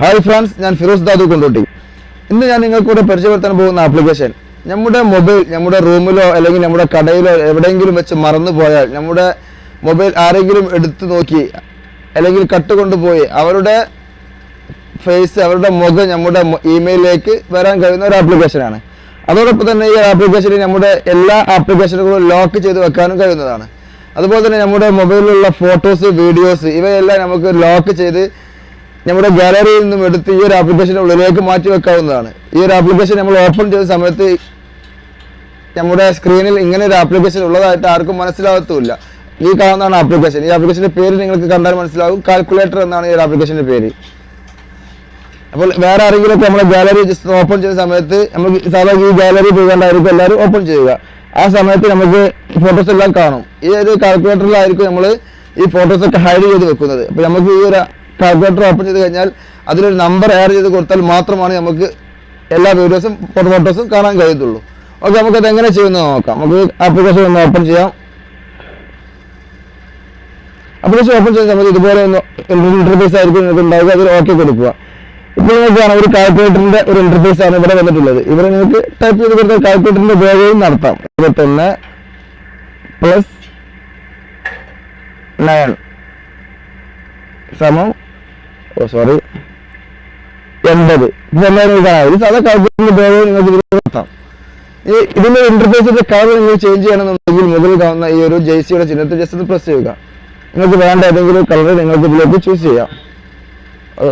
Hi friends ഞാൻ ഫിറോസ് ദാദു കൊണ്ടോട്ടി. ഇന്ന് ഞാൻ നിങ്ങൾക്കൂടെ പരിചയപ്പെടുത്താൻ പോകുന്ന ആപ്ലിക്കേഷൻ നമ്മുടെ മൊബൈൽ നമ്മുടെ റൂമിലോ അല്ലെങ്കിൽ നമ്മുടെ കടയിലോ എവിടെയെങ്കിലും വെച്ച് മറന്നു പോയാൽ നമ്മുടെ മൊബൈൽ ആരെങ്കിലും എടുത്തു നോക്കി അല്ലെങ്കിൽ കട്ട് കൊണ്ടുപോയി അവരുടെ ഫേസ് അവരുടെ മുഖം നമ്മുടെ ഇമെയിലിലേക്ക് വരാൻ കഴിയുന്ന ഒരു ആപ്ലിക്കേഷനാണ് അതോടൊപ്പം തന്നെ ഈ ആപ്ലിക്കേഷനിൽ നമ്മുടെ എല്ലാ ആപ്ലിക്കേഷനുകളും ലോക്ക് ചെയ്ത് വെക്കാനും കഴിയുന്നതാണ്. അതുപോലെ തന്നെ നമ്മുടെ മൊബൈലിലുള്ള ഫോട്ടോസ് വീഡിയോസ് ഇവയെല്ലാം നമുക്ക് ലോക്ക് ചെയ്ത് നമ്മുടെ ഗാലറിയിൽ നിന്നും എടുത്ത് ഈ ഒരു ആപ്ലിക്കേഷന്റെ ഉള്ളിലേക്ക് മാറ്റി വെക്കാവുന്നതാണ്. ഈ ഒരു ആപ്ലിക്കേഷൻ നമ്മൾ ഓപ്പൺ ചെയ്ത സമയത്ത് നമ്മുടെ സ്ക്രീനിൽ ഇങ്ങനെ ഒരു ആപ്ലിക്കേഷൻ ഉള്ളതായിട്ട് ആർക്കും മനസ്സിലാകത്തുമില്ല. ഈ കാണുന്നതാണ് ആപ്ലിക്കേഷൻ ഈ ആപ്ലിക്കേഷന്റെ പേര് നിങ്ങൾക്ക് കണ്ടാൽ മനസ്സിലാകും കാൽക്കുലേറ്റർ എന്നാണ് ഈ ഒരു ആപ്ലിക്കേഷന്റെ പേര്. അപ്പോൾ വേറെ ആരെങ്കിലും ഒക്കെ നമ്മുടെ ഗാലറി ജസ്റ്റ് ഓപ്പൺ ചെയ്യുന്ന സമയത്ത് നമുക്ക് സാധാരണ ഈ ഗാലറി പോയിക്കൊണ്ടായിരിക്കും എല്ലാവരും ഓപ്പൺ ചെയ്യുക. ആ സമയത്ത് നമുക്ക് ഫോട്ടോസ് എല്ലാം കാണും. ഈ ഒരു കാൽക്കുലേറ്ററിലായിരിക്കും നമ്മൾ ഈ ഫോട്ടോസ് ഒക്കെ ഹൈഡ് ചെയ്ത് വെക്കുന്നത്. അപ്പോൾ നമുക്ക് ഈ ഒരു കാൽക്കുലേറ്റർ ഓപ്പൺ ചെയ്ത് കഴിഞ്ഞാൽ അതിലൊരു നമ്പർ എയർ ചെയ്ത് കൊടുത്താൽ മാത്രമാണ് നമുക്ക് എല്ലാ വീഡിയോസും ഫോട്ടോസും കാണാൻ കഴിയത്തുള്ളൂ. ഓക്കെ നമുക്കത് എങ്ങനെ ചെയ്യുന്നത് നോക്കാം. നമുക്ക് ആപ്ലിക്കേഷൻ ഒന്ന് ഓപ്പൺ ചെയ്യാം. ആപ്ലിക്കേഷൻ ഓപ്പൺ ചെയ്ത് നമുക്ക് ഇതുപോലെ ഒന്ന് ഇന്റർഫേസ് ആയിരിക്കും നിങ്ങൾക്ക് ഉണ്ടാവുക. അതിൽ ഓക്കെ കൊടുക്കുക. ഇപ്പോൾ നിങ്ങൾക്ക് കാണാം ഒരു കാൽക്കുലേറ്ററിന്റെ ഒരു ഇന്റർഫേസ് ആണ് ഇവിടെ വന്നിട്ടുള്ളത്. ഇവിടെ നിങ്ങൾക്ക് ടൈപ്പ് ചെയ്ത് കൊടുത്ത കാൽക്കുലേറ്ററിന്റെ ഉപയോഗവും നടത്താം. തന്നെ പ്ലസ് നയൻ സമം ഓ സോറി എൺപത്. ഇതെല്ലാം ഇതാണ്. ഒരു സാധാ കാൽക്കുലേറ്ററിന്റെ പേര് നിങ്ങൾക്ക് നടത്താം ഈ ഇതിന്റെ ഇന്റർഫേസിന്റെ കളർ നിങ്ങൾ ചേഞ്ച് ചെയ്യണമെന്നുണ്ടെങ്കിൽ മുകളിൽ കാണുന്ന ഈ ഒരു ജേസിയുടെ ചിഹ്നത്തിൽ ജസ്റ്റ് ഒന്ന് പ്രസ് ചെയ്യുക. നിങ്ങൾക്ക് വേണ്ട ഏതെങ്കിലും കളർ നിങ്ങൾക്ക് ഇതിലേക്ക് ചൂസ് ചെയ്യാം.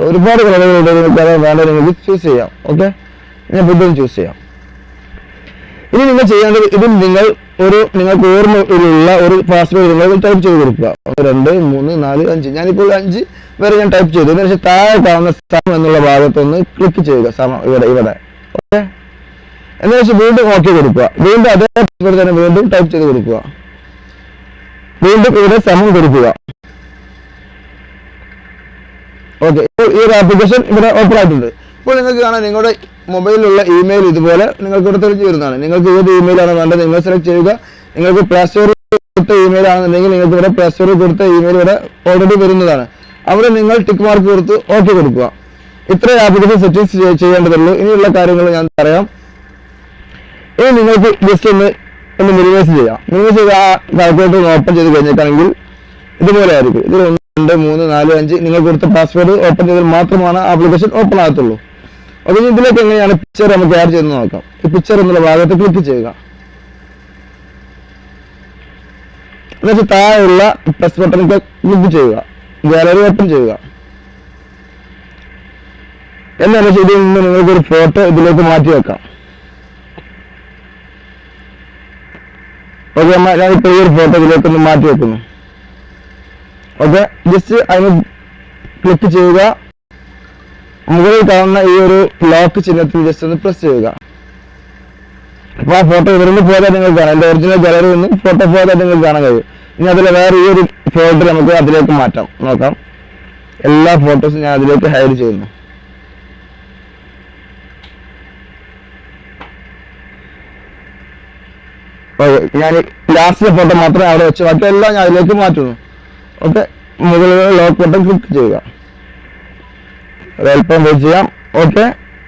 ഒരുപാട് കളറുകളുണ്ട് നിങ്ങൾക്ക് അത് വേണ്ട നിങ്ങൾക്ക് ചൂസ് ചെയ്യാം. ഓക്കെ ഞാൻ ബുദ്ധം ചൂസ് ചെയ്യാം. ഇനി നിങ്ങൾ ചെയ്യേണ്ടത് ഇതിൽ നിങ്ങൾ ഒരു നിങ്ങൾക്ക് ഓർമ്മയിലുള്ള ഒരു പാസ്വേഡ് നിങ്ങൾ ടൈപ്പ് ചെയ്ത് കൊടുക്കുക. രണ്ട് മൂന്ന് നാല് അഞ്ച്. ഞാനിപ്പോൾ അഞ്ച് വരെ ഞാൻ ടൈപ്പ് ചെയ്തു. വെച്ചാൽ താഴെ കാണുന്ന സമം എന്നുള്ള ഭാഗത്തൊന്ന് ക്ലിക്ക് ചെയ്യുക. സമം ഇവിടെ ഇവിടെ. ഓക്കെ എന്ന് വെച്ചാൽ വീണ്ടും ഓക്കെ കൊടുക്കുക. വീണ്ടും അതേ പാസ്വേഡ് തന്നെ വീണ്ടും ടൈപ്പ് ചെയ്ത് കൊടുക്കുക. വീണ്ടും ഇവിടെ സമം കൊടുക്കുക. ഓക്കെ ഈ ഒരു ആപ്ലിക്കേഷൻ ഇവിടെ ഓപ്പൺ ആയിട്ടുണ്ട്. ഇപ്പോൾ നിങ്ങൾക്ക് കാണാം നിങ്ങളുടെ മൊബൈലിലുള്ള ഇമെയിൽ ഇതുപോലെ നിങ്ങൾക്ക് ഇവിടെ തെളിഞ്ഞു വരുന്നതാണ് നിങ്ങൾക്ക് ഏത് ഇമെയിലാണ് വേണ്ടത് നിങ്ങൾ സെലക്ട് ചെയ്യുക. നിങ്ങൾക്ക് പ്ലേ സ്റ്റോറിൽ കൊടുത്ത ഇമെയിൽ ആണെന്നുണ്ടെങ്കിൽ നിങ്ങൾക്ക് ഇവിടെ പ്ലേ സ്റ്റോറിൽ കൊടുത്ത ഇമെയിൽ ഇവിടെ ഓൾറെഡി വരുന്നതാണ്. അവിടെ നിങ്ങൾ ടിക്ക് മാർക്ക് കൊടുത്ത് ഓക്കെ കൊടുക്കുക. ഇത്ര ആപ്ലിക്കേഷൻ സെറ്റിംഗ്സ് ചെയ്യേണ്ടതുള്ളൂ. ഇനിയുള്ള കാര്യങ്ങൾ ഞാൻ പറയാം. ഇനി നിങ്ങൾക്ക് ജസ്റ്റ് ഒന്ന് ഒന്ന് മിനിമൈസ് ചെയ്യാം. മിനിമൈസ് ചെയ്ത് ആ കാൽക്കുലേറ്റർ ഓപ്പൺ ചെയ്ത് കഴിഞ്ഞിട്ടാണെങ്കിൽ ഇതുപോലെ ആയിരിക്കും. ഇതിൽ ഒന്ന് രണ്ട് മൂന്ന് നാല് അഞ്ച് നിങ്ങൾ കൊടുത്ത പാസ്വേഡ് ഓപ്പൺ ചെയ്താൽ മാത്രമാണ് ആപ്ലിക്കേഷൻ ഓപ്പൺ ആകത്തുള്ളൂ. അപ്പോൾ ഇതിലേക്ക് എങ്ങനെയാണ് പിക്ചർ നമുക്ക് ആഡ് ചെയ്ത് നോക്കാം. ഈ പിക്ചർ എന്നുള്ള ഭാഗത്ത് ക്ലിക്ക് ചെയ്യുക. എന്നുവെച്ചാൽ താഴെയുള്ള പ്ലസ് ബട്ടൺ ക്ലിക്ക് ചെയ്യുക. ഗാലറി ഓപ്പൺ ചെയ്യുക. എന്നാലും ശരി നിങ്ങൾക്ക് ഒരു ഫോട്ടോ ഇതിലേക്ക് മാറ്റി വെക്കാം. ഓക്കെ അമ്മ ഞാനിപ്പോൾ ഈ ഒരു ഫോട്ടോ ഇതിലേക്ക് ഒന്ന് മാറ്റി വെക്കുന്നു. ഓക്കെ ജസ്റ്റ് അതിന് ക്ലിക്ക് ചെയ്യുക. മുകളിൽ കാണുന്ന ഈ ഒരു ലോക്ക് ചിഹ്നത്തിൽ ജസ്റ്റ് ഒന്ന് പ്രസ് ചെയ്യുക. അപ്പൊ ആ ഫോട്ടോ ഇവിടുന്ന് പോയതായി നിങ്ങൾക്ക് കാണാം. എന്റെ ഒറിജിനൽ ഗാലറിയിൽ നിന്ന് ഫോട്ടോ പോയതായി നിങ്ങൾക്ക് കാണാൻ കഴിയും. ഇനി അതിൽ വേറെ ഈ ഒരു ഫോട്ടോ നമുക്ക് അതിലേക്ക് മാറ്റാം. നോക്കാം. എല്ലാ ഫോട്ടോസും ഞാൻ അതിലേക്ക് ഹൈഡ് ചെയ്യുന്നു. ഞാൻ ലാസ്റ്റ് ഫോട്ടോ മാത്രമേ അവിടെ വെച്ച് ബാക്കി എല്ലാം ഞാൻ അതിലേക്ക് മാറ്റുന്നു. ഓക്കെ. മുകളിൽ ലോക്ക് ബട്ടൺ ക്ലിക്ക് ചെയ്യുക. അല്പം വെയിറ്റ് ചെയ്യാം. ഓക്കെ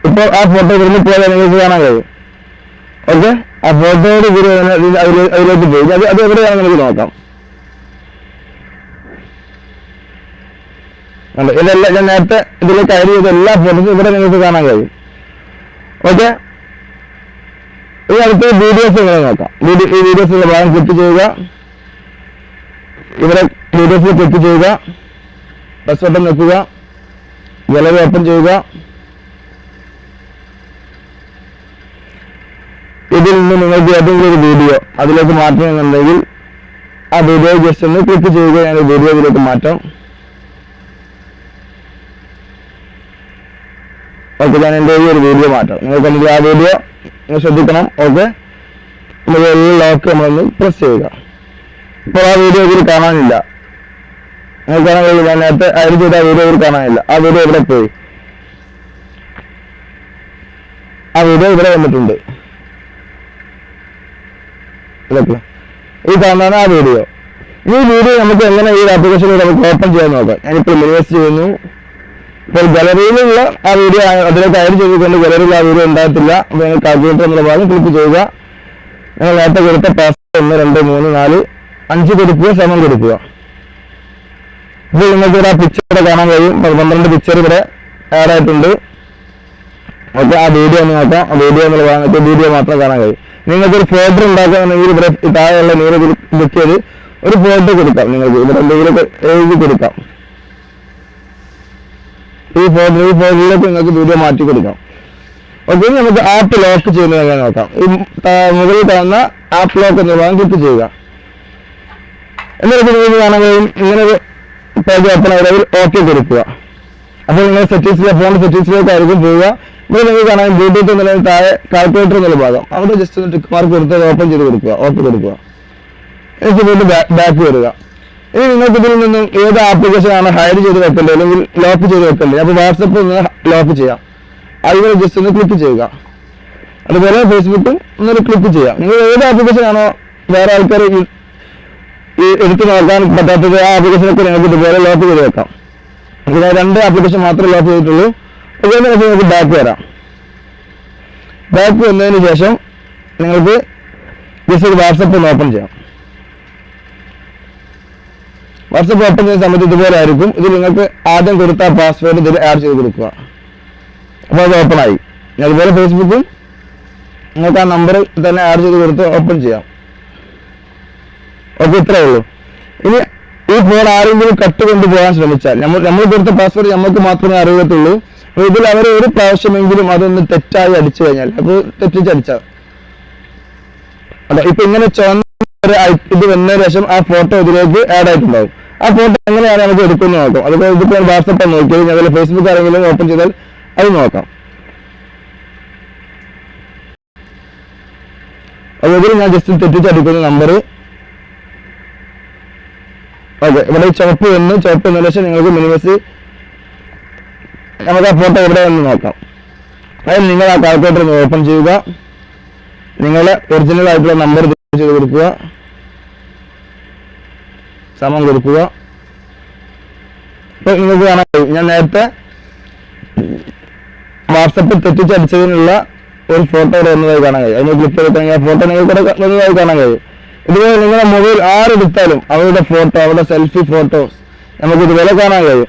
ഇപ്പോൾ ആ ഫോട്ടോ ഇവിടുന്ന് പോയാൽ നിങ്ങൾക്ക് കാണാൻ കഴിയും. ഓക്കെ ആ ഫോട്ടോയോട് കൂടി അതിലേക്ക് പോയി. അത് അത് എവിടെയാണെന്ന് നമുക്ക് നോക്കാം. അല്ല ഇതെല്ലാം ഞാൻ നേരത്തെ ഇതിലേക്ക് ആഡ് ചെയ്ത എല്ലാ ഫോട്ടോസും ഇവിടെ നിങ്ങൾക്ക് കാണാൻ കഴിയും. ഓക്കെ ഇനി അടുത്ത വീഡിയോസ് നിങ്ങൾ നോക്കാം. വീഡിയോ ഈ വീഡിയോസിന്റെ ഭാഗം ക്ലിക്ക് ചെയ്യുക. ഇവിടെ വീഡിയോസിൽ ക്ലിക്ക് ചെയ്യുക. ബസ് ബട്ടൺ വെക്കുക ഗാലറി ഓപ്പൺ ചെയ്യുക. ഇതിൽ നിന്ന് നിങ്ങൾക്ക് ഏതെങ്കിലും ഒരു വീഡിയോ അതിലേക്ക് മാറ്റണമെന്നുണ്ടെങ്കിൽ ആ വീഡിയോ ജസ്റ്റ് ഒന്ന് ക്ലിക്ക് ചെയ്യുക. ഞാൻ വീഡിയോ ഇതിലേക്ക് മാറ്റാം. ഓക്കെ ഞാൻ എന്റെ ഈ ഒരു വീഡിയോ മാറ്റാം. നിങ്ങൾക്ക് ആ വീഡിയോ ശ്രദ്ധിക്കണം. ഓക്കെ എല്ലാ ലോക്ക് നമ്മളൊന്ന് പ്രസ് ചെയ്യുക. ഇപ്പോൾ ആ വീഡിയോ ഇതിൽ കാണാനില്ല. കാണാൻ കഴിയില്ല നേരത്തെ ആഡ് ചെയ്ത വീഡിയോ ഇവർ കാണാനില്ല ആ വീഡിയോ ഇവിടെ പോയി ആ വീഡിയോ ഇവിടെ വന്നിട്ടുണ്ട് ഈ കാണുന്നതാണ് ആ വീഡിയോ ഈ വീഡിയോ നമുക്ക് എങ്ങനെ ഈ ആപ്ലിക്കേഷൻ നമുക്ക് ഓപ്പൺ ചെയ്യാൻ നോക്കാം? ഞാനിപ്പോൾ മിനിമൈസ് ചെയ്യുന്നു. ഇപ്പോൾ ഗാലറിയിലുള്ള ആ വീഡിയോ അതിലേക്ക് ആഡ് ചെയ്തുകൊണ്ട് ഗാലറിയിൽ ആ വീഡിയോ ഉണ്ടാകത്തില്ല. അപ്പോൾ നിങ്ങൾ കാൽക്കുലേറ്റർ എന്നുള്ള ഭാഗം ക്ലിക്ക് ചെയ്യുക. നിങ്ങൾ നേരത്തെ കൊടുത്ത പാസ്വേഡ് ഒന്ന് രണ്ട് മൂന്ന് നാല് അഞ്ച് കൊടുക്കുക സമം കൊടുക്കുക. ഇപ്പോൾ നിങ്ങൾക്ക് ഇവിടെ പിക്ചർ ഇവിടെ കാണാൻ കഴിയും. പന്ത്രണ്ട് പിക്ചർ ഇവിടെ ആഡ് ആയിട്ടുണ്ട്. ഓക്കെ ആ വീഡിയോ ഒന്ന് നോക്കാം. ആ വീഡിയോ നമ്മൾ കാണാൻ വീഡിയോ മാത്രം കാണാൻ കഴിയും. നിങ്ങൾക്ക് ഒരു ഫോട്ടോ ഉണ്ടാക്കുകയാണെങ്കിൽ ഇവിടെ താഴെയുള്ള നീല ക്ലിക്ക് ചെയ്ത് ഒരു ഫോട്ടോ കൊടുക്കാം നിങ്ങൾക്ക്. ഇവിടെ എന്തെങ്കിലുമൊക്കെ എഴുതി കൊടുക്കാം. ഈ ഫോട്ടോ ഈ ഫോട്ടോയിലേക്ക് നിങ്ങൾക്ക് വീഡിയോ മാറ്റി കൊടുക്കാം. ഓക്കെ നമുക്ക് ആപ്പ് ലോക്ക് ചെയ്യുന്നത് എങ്ങനെ നോക്കാം. ഈ മുകളിൽ കാണുന്ന ആപ്പ് ലോക്ക് എന്ന ഭാഗം ക്ലിക്ക് ചെയ്യുക. എന്നിട്ട് നിങ്ങൾക്ക് കാണാൻ കഴിയും? ഇങ്ങനെ പേജ് ഓപ്പൺ ആയതിൽ ഓക്കെ കൊടുക്കുക. അപ്പോൾ നിങ്ങൾ സെറ്റിംഗ്സിലെ ഫോൺ സെറ്റിംഗ്സിലേക്ക് ആയിരിക്കും പോവുക. ഇവിടെ നിങ്ങൾക്ക് കാണാൻ ബ്ലൂടൂത്ത് എന്നുള്ള താഴെ കാൽക്കുലേറ്റർ എന്നുള്ള ഭാഗം. അവിടെ ജസ്റ്റ് ഒന്ന് ടിക്ക് മാർക്ക് കൊടുത്ത് ഓപ്പൺ ചെയ്ത് കൊടുക്കുക. ഓക്കെ കൊടുക്കുക. എനിക്ക് വീണ്ടും ബാക്ക് വരിക. ഇനി നിങ്ങൾക്ക് ഇതിൽ നിന്നും ഏത് ആപ്ലിക്കേഷൻ ആണ് ഹൈഡ് ചെയ്ത് വെക്കേണ്ടത്? അല്ലെങ്കിൽ ലോക്ക് ചെയ്ത് വെക്കേണ്ടത്? അപ്പോൾ വാട്സപ്പ് ഒന്ന് ലോക്ക് ചെയ്യാം. അതുപോലെ ജസ്റ്റ് ഒന്ന് ക്ലിക്ക് ചെയ്യുക. അതുപോലെ ഫേസ്ബുക്കും ഒന്നൊരു ക്ലിക്ക് ചെയ്യാം. നിങ്ങൾ ഏത് ആപ്ലിക്കേഷൻ ആണോ വേറെ ആൾക്കാർ ഈ എടുത്തു നോക്കാൻ പറ്റാത്തത് ആ ആപ്ലിക്കേഷനൊക്കെ നിങ്ങൾക്ക് ഇതുപോലെ ലോക്ക് ചെയ്ത് വെക്കാം. ഞാൻ രണ്ട് ആപ്ലിക്കേഷൻ മാത്രമേ ലോക്ക് ചെയ്തിട്ടുള്ളൂ. അതുപോലെ നിങ്ങൾക്ക് ബാക്ക് വരാം. ബാക്ക് വന്നതിന് ശേഷം നിങ്ങൾക്ക് ജസ്റ്റ് വാട്സപ്പ് ഒന്ന് ഓപ്പൺ ചെയ്യാം. വാട്സപ്പ് ഓപ്പൺ ചെയ്യുന്ന സമയത്ത് ഇതുപോലെ ആയിരിക്കും. ഇത് നിങ്ങൾക്ക് ആദ്യം കൊടുത്ത പാസ്വേഡ് ഇതിൽ ആഡ് ചെയ്ത് കൊടുക്കുക. അപ്പോൾ അത് ഓപ്പൺ ആയി. അതുപോലെ ഫേസ്ബുക്കും നിങ്ങൾക്ക് ആ നമ്പർ തന്നെ ആഡ് ചെയ്ത് കൊടുത്ത് ഓപ്പൺ ചെയ്യാം. ഓക്കെ ഇത്രേ ഉള്ളൂ. ഇനി ഈ ഫോൺ ആരെങ്കിലും കട്ട് കൊണ്ടുപോകാൻ ശ്രമിച്ചാൽ നമ്മൾ നമ്മൾ കൊടുത്ത പാസ്വേഡ് നമുക്ക് മാത്രമേ അറിയത്തുള്ളൂ. അപ്പോൾ ഇതിൽ അവർ ഒരു പ്രാവശ്യമെങ്കിലും അതൊന്ന് തെറ്റായി അടിച്ചു കഴിഞ്ഞാൽ അപ്പോൾ തെറ്റിച്ചടിച്ചാൽ അതെ ഇപ്പൊ ഇങ്ങനെ ചുവന്ന ഇത് വന്നതിന് ശേഷം ആ ഫോട്ടോ ഇതിലേക്ക് ആഡ് ആയിട്ടുണ്ടാവും. ആ ഫോട്ടോ എങ്ങനെയാണ് നമുക്ക് എടുക്കുന്നത് നോക്കാം. അതുപോലെ ഇതിപ്പോൾ വാട്സപ്പ് നോക്കിയത് അതുപോലെ ഫേസ്ബുക്ക് ആരെങ്കിലും ഓപ്പൺ ചെയ്താൽ അത് നോക്കാം. അതുപോലെ ഞാൻ ജസ്റ്റ് തെറ്റിച്ചടിക്കുന്ന നമ്പർ ഓക്കെ ഇവിടെ ഈ ചുവപ്പ് വന്ന് ചുവപ്പ് വന്നതിന് ശേഷം നിങ്ങൾക്ക് മിനിമസ് നമുക്ക് ആ ഫോട്ടോ ഇവിടെ വന്ന് നോക്കാം. അതിൽ നിങ്ങൾ ആ കാൽക്കുലേറ്റർ ഓപ്പൺ ചെയ്യുക. നിങ്ങൾ ഒറിജിനൽ ആയിട്ടുള്ള നമ്പർ ചെയ്ത് കൊടുക്കുക. സമം കൊടുക്കുക. ഇപ്പം നിങ്ങൾക്ക് കാണാൻ കഴിയും. ഞാൻ നേരത്തെ വാട്സപ്പിൽ തെറ്റിച്ചടിച്ചതിനുള്ള ഒരു ഫോട്ടോ ഇവിടെ വന്നതായി കാണാൻ കഴിയും. അതിന് ക്ലിക്ക് ചെയ്തിട്ടുണ്ടെങ്കിൽ ആ ഫോട്ടോ നിങ്ങൾക്ക് ഇവിടെ വന്നതായി കാണാൻ കഴിയും. ഇതുപോലെ നിങ്ങളുടെ മൊബൈൽ ആരെടുത്താലും അവരുടെ ഫോട്ടോ അവരുടെ സെൽഫി ഫോട്ടോസ് നമുക്ക് ഇതുപോലെ കാണാൻ കഴിയും.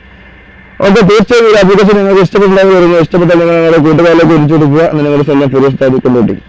ഓക്കെ തീർച്ചയായും ഈ ആപ്ലിക്കേഷൻ നിങ്ങൾക്ക് ഇഷ്ടപ്പെട്ടുണ്ടാകും ഇഷ്ടപ്പെട്ടാൽ നിങ്ങൾ നിങ്ങളുടെ കൂട്ടുകാരിലേക്ക് തിരിച്ചു കൊടുക്കുക നിങ്ങളുടെ സ്വന്തം പുരസ്കാരം താരിക്കൊണ്ടിരിക്കും